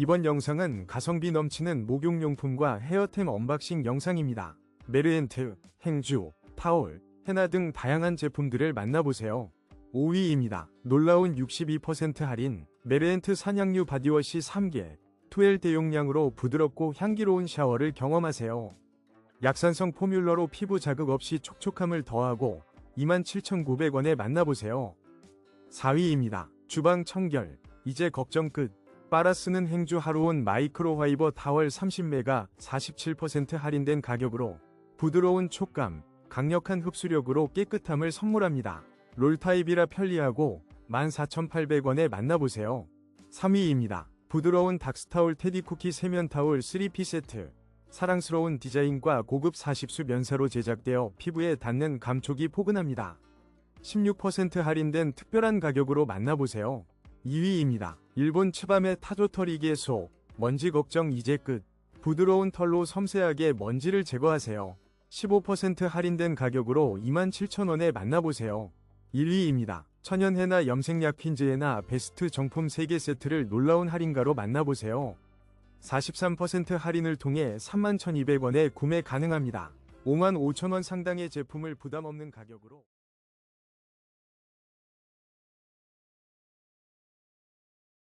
이번 영상은 가성비 넘치는 목욕용품과 헤어템 언박싱 영상입니다. 메르엔트, 행주, 타올, 헤나 등 다양한 제품들을 만나보세요. 5위입니다. 놀라운 62% 할인 메르엔트 산양류 바디워시 3개 2L 대용량으로 부드럽고 향기로운 샤워를 경험하세요. 약산성 포뮬러로 피부 자극 없이 촉촉함을 더하고 27,900원에 만나보세요. 4위입니다. 주방 청결 이제 걱정 끝 빨아쓰는 행주 하루온 마이크로화이버 타월 30매가 47% 할인된 가격으로 부드러운 촉감, 강력한 흡수력으로 깨끗함을 선물합니다. 롤타입이라 편리하고 14,800원에 만나보세요. 3위입니다. 부드러운 닥스타올 테디쿠키 세면타올 3P 세트 사랑스러운 디자인과 고급 40수 면사로 제작되어 피부에 닿는 감촉이 포근합니다. 16% 할인된 특별한 가격으로 만나보세요. 2위입니다. 일본 츠밤의 타조털이기의 소 먼지 걱정 이제 끝 부드러운 털로 섬세하게 먼지를 제거하세요. 15% 할인된 가격으로 27,000원에 만나보세요. 1위입니다. 천연해나 염색약 퀸즈해나 베스트 정품 3개 세트를 놀라운 할인가로 만나보세요. 43% 할인을 통해 31,200원에 구매 가능합니다. 55,000원 상당의 제품을 부담 없는 가격으로